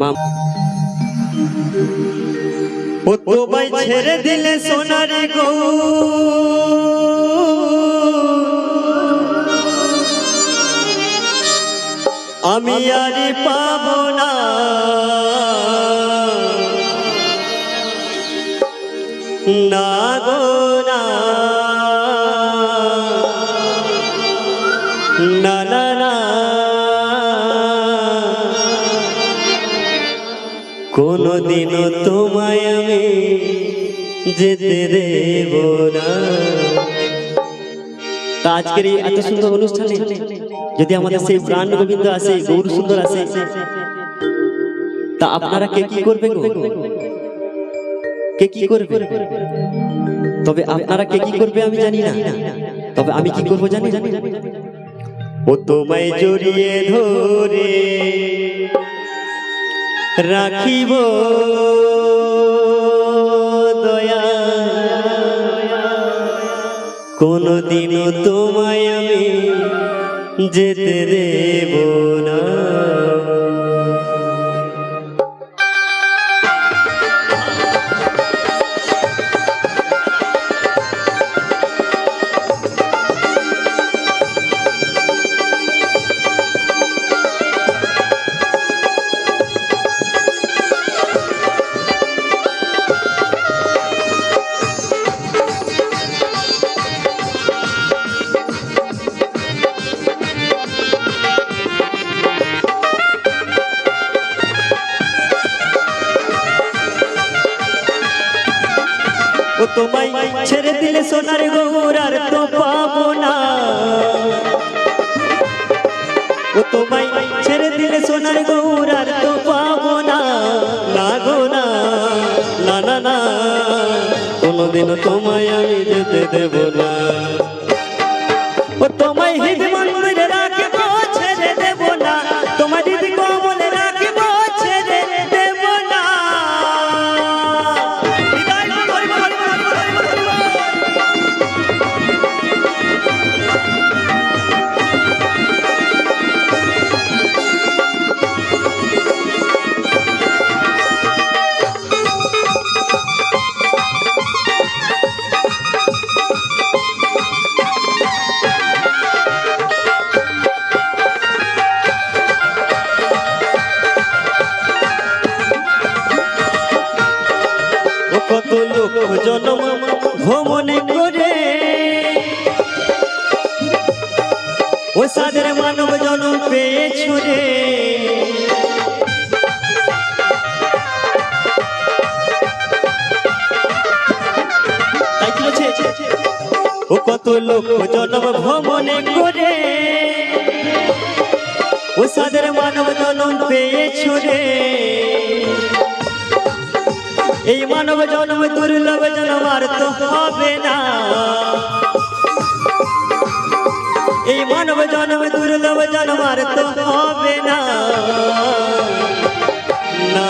মাম। ও তোমায় ছেড়ে দিলে সোনারে গো। আমি আর পাব না। না গো না কোনদিনও তোমায় আমি যেতে দেব না। তা আজকের এই এত সুন্দর অনুষ্ঠানে যদি আমাদের সেই প্রাণ গোবিন্দ আসে গৌর সুন্দর আসে তা আপনারা কে কি করবে? কে কি করবে? তবে আপনারা কে কি করবে আমি জানি না। তবে আমি কি করব জানি? ও তোমায় জড়িয়ে ধরে রাখিব। দয়া। কোনদিনও তোমায় আমি যেতে দেব। ও তোমায় ছেড়ে দিলে সোনার গৌর আর তো পাবো না। ও তোমায় ছেড়ে দিলে সোনার গৌর আর তো পাবো না। না গো না না না না, কোনোদিনও তোমায় আমি যেতে দেব না। কত লোক জনম ভ্রমণে করে। ও সাদের মানব জনম পেয়েছ রে? ও কত লোক জনম ভ্রমণে করে। ও সাদের মানব জনম পেয়েছ রে। এই মানব জন্ম জন্ম আর তো হবে না। এই মানব জন্ম, দুর্লভ তো হবে না। না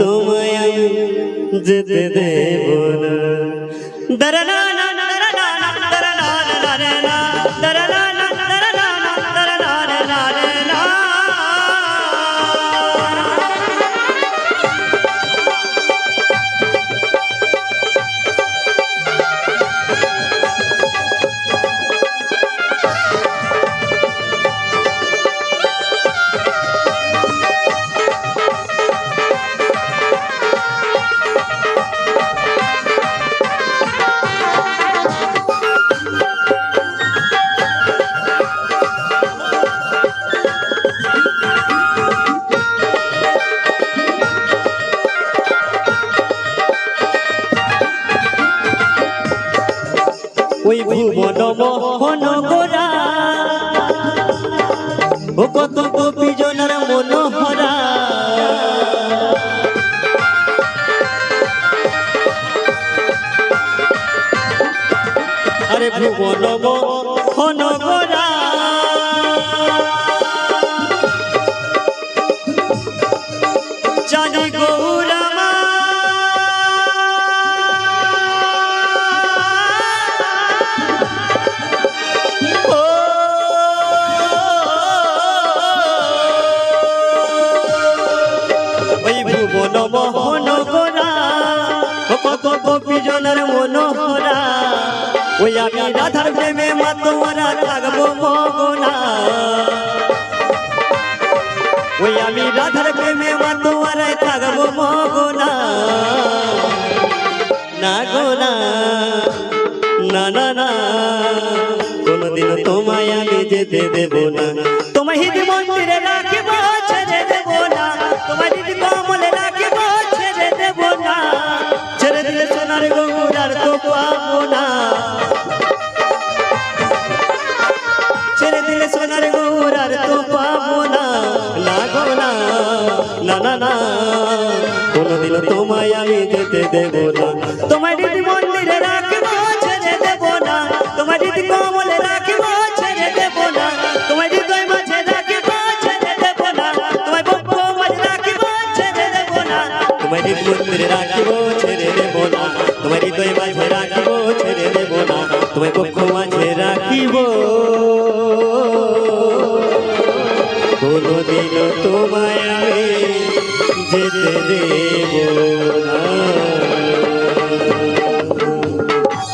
তোমায় যেতে দেব না। ওই ভুবন মোহন গোরা ও কত গোপী জনার মনোহরা। আরে ভুবন মোহন গোরা ওই আমি রাধার প্রেমে মাতোয়ারা থাকব মগনা ওই আমি রাধার প্রেমে মাতোয়ারায় থাকব মগনা না গো না না না না কোনদিন তোমায় আমি যেতে দেব না তোমায় হিদি মন্দিরে রাখিব ছেড়ে দেব না তোমায় হিদি কমলে না কোনদিন তোমায় আমি যেতে দেব না। তোমায় দিদি মন্দিরে রাখব, ছেড়ে দেব না। তোমায় দিদি কমলে রাখব, ছেড়ে দেব না। তোমায় হৃদয় মাঝে রাখব, ছেড়ে দেব না। তোমায় বক্ষ মাঝে রাখব, ছেড়ে দেব না। তোমায় দিদি মন্দিরে রাখব, ছেড়ে দেব না। তোমায় হৃদয় মাঝে রাখব, ছেড়ে দেব না। তোমায় যেতে দেব।